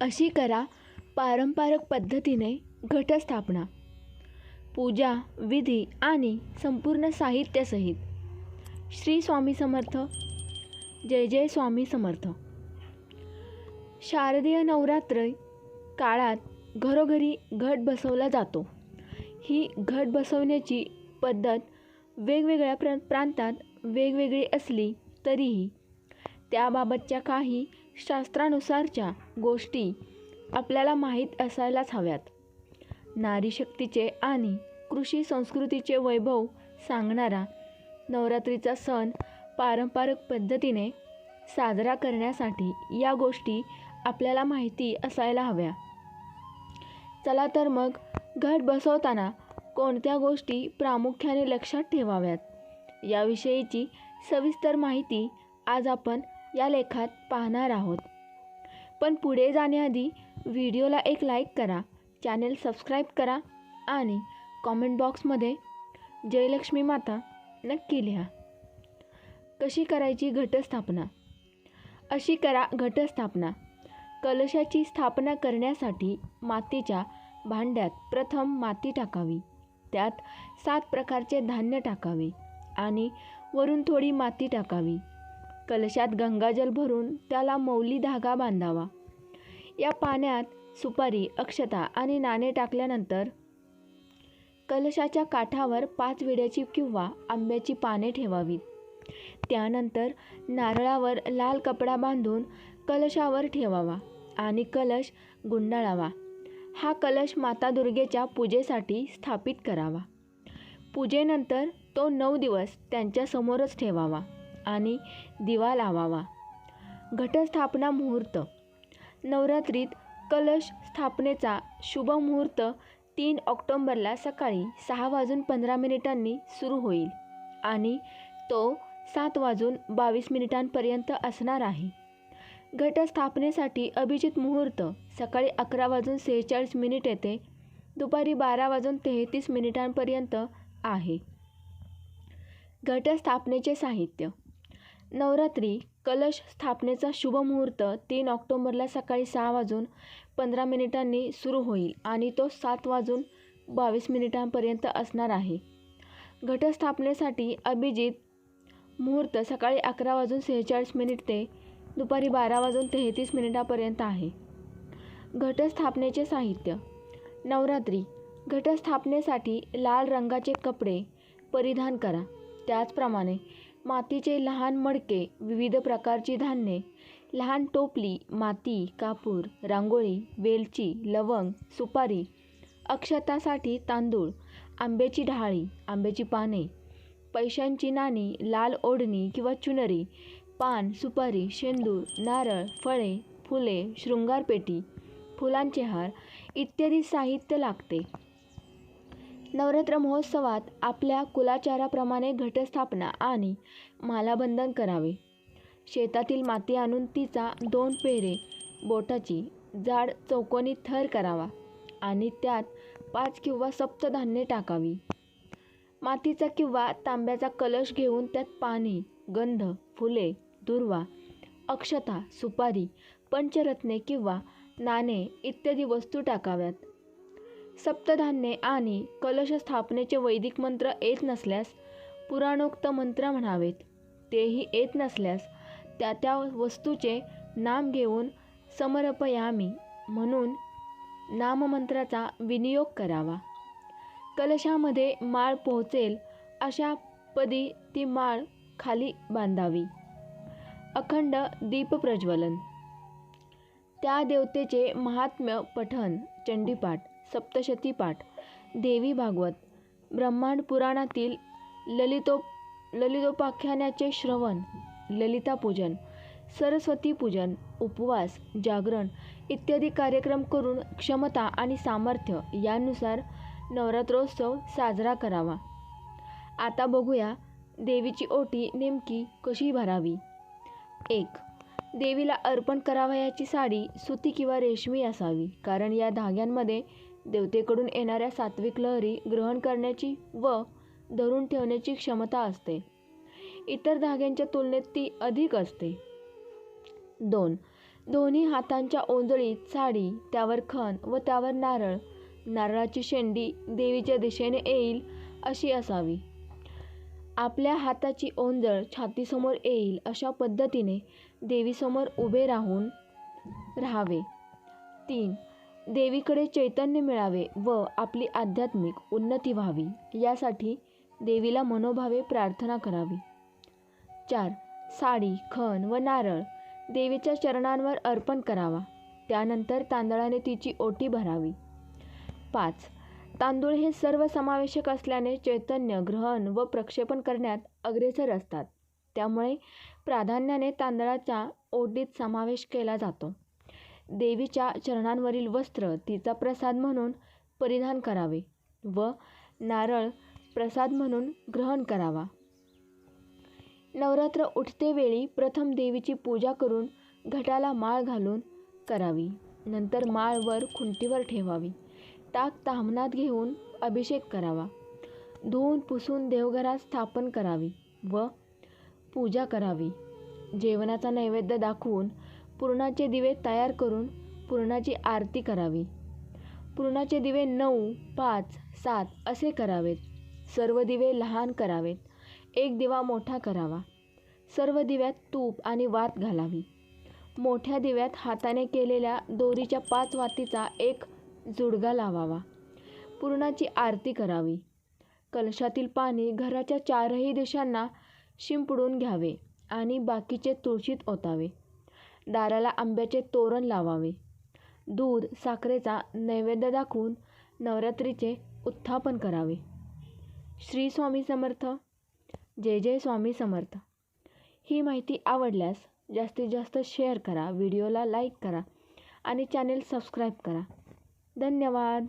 अशी करा पारंपरिक पद्धतीने घटस्थापना पूजा विधी आणि संपूर्ण साहित्यासहित श्री स्वामी समर्थ. जय जय स्वामी समर्थ. शारदीय नवरात्र काळात घरोघरी घट बसवला जातो. ही घट बसवण्याची पद्धत वेगवेगळ्या प्र प्रांतात वेगवेगळी असली तरीही त्याबाबतच्या काही शास्त्रानुसारच्या गोष्टी आपल्याला माहीत असायलाच हव्यात. नारीशक्तीचे आणि कृषी संस्कृतीचे वैभव सांगणारा नवरात्रीचा सण पारंपरिक पद्धतीने साजरा करण्यासाठी या गोष्टी आपल्याला माहिती असायला हव्या. चला तर मग घट बसवताना कोणत्या गोष्टी प्रामुख्याने लक्षात ठेवाव्यात? याविषयीची सविस्तर माहिती आज आपण या लेखात पाहणार आहोत. पण पुढे जाण्याआधी व्हिडिओला एक लाईक करा चॅनेल सबस्क्राईब करा आणि कॉमेंट बॉक्समध्ये जयलक्ष्मी माता नक्की लिहा. कशी करायची घटस्थापना? अशी करा घटस्थापना. कलशाची स्थापना करण्यासाठी मातीच्या भांड्यात प्रथम माती टाकावी. त्यात सात प्रकारचे धान्य टाकावे आणि वरून थोडी माती टाकावी. कलशात गंगाजल भरून त्याला मौली धागा बांधावा. या पाण्यात सुपारी अक्षता आणि नाणे टाकल्यानंतर कलशाच्या काठावर पाच विड्याची किंवा आंब्याची पाने ठेवावीत. त्यानंतर नारळावर लाल कपडा बांधून कलशावर ठेवावा आणि कलश गुंडाळावा. हा कलश माता दुर्गेच्या पूजेसाठी स्थापित करावा. पूजेनंतर तो नऊ दिवस त्यांच्यासमोरच ठेवावा. आणि दिवा लावावा. घटस्थापना मुहूर्त. नवरात्रीत कलश स्थापनेचा शुभ मुहूर्त तीन ऑक्टोंबरला सकाळी सहा वाजून पंधरा मिनिटांनी सुरू होईल आणि तो सात वाजून बावीस मिनिटांपर्यंत असणार आहे. घटस्थापनेसाठी अभिजित मुहूर्त सकाळी अकरा वाजून सेहेचाळीस मिनिट येते दुपारी बारा वाजून तेहतीस मिनिटांपर्यंत आहे. घटस्थापनेचे साहित्य. नवरात्री कलश स्थापनेचा शुभ मुहूर्त तीन ऑक्टोंबरला सकाळी सहा वाजून पंधरा मिनिटांनी सुरू होईल आणि तो सात वाजून बावीस मिनिटांपर्यंत असणार आहे. घटस्थापनेसाठी अभिजित मुहूर्त सकाळी अकरा वाजून सेहेचाळीस मिनिट ते दुपारी बारा वाजून तेहतीस मिनिटापर्यंत आहे. घटस्थापनेचे साहित्य. नवरात्री. घटस्थापनेसाठी लाल रंगाचे कपडे परिधान करा. त्याचप्रमाणे मातीचे लहान मडके विविध प्रकारची धान्ये लहान टोपली माती कापूर रांगोळी वेलची लवंग सुपारी अक्षतासाठी तांदूळ आंब्याची ढाळी आंब्याची पाने पैशांची नाणी लाल ओढणी किंवा चुनरी पान सुपारी शेंदूर नारळ फळे फुले शृंगारपेटी फुलांचे हार इत्यादी साहित्य लागते. नवरात्र महोत्सवात आपल्या कुलाचाराप्रमाणे घटस्थापना आणि मालाबंधन करावे. शेतातील माती आणून तिचा दोन पेरे बोटाची जाड चौकोनी थर करावा आणि त्यात पाच किंवा सप्तधान्ये टाकावी. मातीचा किंवा तांब्याचा कलश घेऊन त्यात पाणी गंध फुले दुर्वा अक्षता सुपारी पंचरत्ने किंवा नाणे इत्यादी वस्तू टाकाव्यात. सप्तधान्ये आणि कलश स्थापनेचे वैदिक मंत्र येत नसल्यास पुराणोक्त मंत्र म्हणावेत. तेही येत नसल्यास त्या त्या वस्तूचे नाम घेऊन समर्पयामी म्हणून नाममंत्राचा विनियोग करावा. कलशामध्ये माळ पोहोचेल अशा पदी ती माळ खाली बांधावी. अखंड दीपप्रज्वलन त्या देवतेचे महात्म्य पठण चंडीपाठ. सप्तशती पाठ देवी भागवत. ब्रह्मांड पुराणातील ललितो ललितोपाख्यानाचे श्रवण ललिता पूजन सरस्वती पूजन उपवास जागरण इत्यादी कार्यक्रम करून क्षमता आणि सामर्थ्य यानुसार नवरात्रोत्सव साजरा करावा. आता बघूया देवीची ओटी नेमकी कशी भरावी? एक देवीला अर्पण करावयाची साडी सुती किंवा रेशमी असावी कारण या धाग्यांमध्ये देवतेकडून येणाऱ्या सात्विक लहरी ग्रहण करण्याची व धरून ठेवण्याची क्षमता असते. इतर धाग्यांच्या तुलनेत ती अधिक असते. दोन. दोन्ही हातांच्या ओंजळीत साडी त्यावर खण व त्यावर नारळ. नारळाची शेंडी देवीच्या दिशेने येईल अशी असावी. आपल्या हाताची ओंजळ छातीसमोर येईल अशा पद्धतीने देवीसमोर उभे राहून राहावे. तीन. देवीकडे चैतन्य मिळावे व आपली आध्यात्मिक उन्नती व्हावी यासाठी देवीला मनोभावे प्रार्थना करावी. चार साडी खण व नारळ देवीच्या चरणांवर अर्पण करावा. त्यानंतर तांदळाने तिची ओटी भरावी. पाच तांदूळ हे सर्व समावेशक असल्याने चैतन्य ग्रहण व प्रक्षेपण करण्यात अग्रेसर असतात. त्यामुळे प्राधान्याने तांदळाचा ओटीत समावेश केला जातो. देवीच्या चरणांवरील वस्त्र तिचा प्रसाद म्हणून परिधान करावे व नारळ प्रसाद म्हणून ग्रहण करावा. नवरात्र उठते वेळी प्रथम देवीची पूजा करून घटाला माळ घालून करावी. नंतर माळ वर खुंटीवर ठेवावी. ताक तामनात घेऊन अभिषेक करावा. धुवून पुसून देवघरात स्थापन करावी व पूजा करावी. जेवणाचा नैवेद्य दाखवून पुरणाचे दिवे तयार करून पुरणाची आरती करावी. पुरणाचे दिवे नऊ पाच सात असे करावेत. सर्व दिवे लहान करावेत. एक दिवा मोठा करावा. सर्व दिव्यात तूप आणि वात घालावी. मोठ्या दिव्यात हाताने केलेल्या दोरीच्या पाच वातीचा एक जुडगा लावावा. पुरणाची आरती करावी. कलशातील पाणी घराच्या चारही दिशांना शिंपडून घ्यावे आणि बाकीचे तुळशीत ओतावे. दाराला आंब्याचे तोरण लावावे. दूध साखरेचा नैवेद्य दाखवून नवरात्रीचे उत्थापन करावे. श्री स्वामी समर्थ. जय जय स्वामी समर्थ. ही माहिती आवडल्यास जास्तीत जास्त शेअर करा व्हिडिओला लाईक करा आणि चॅनेल सबस्क्राईब करा. धन्यवाद.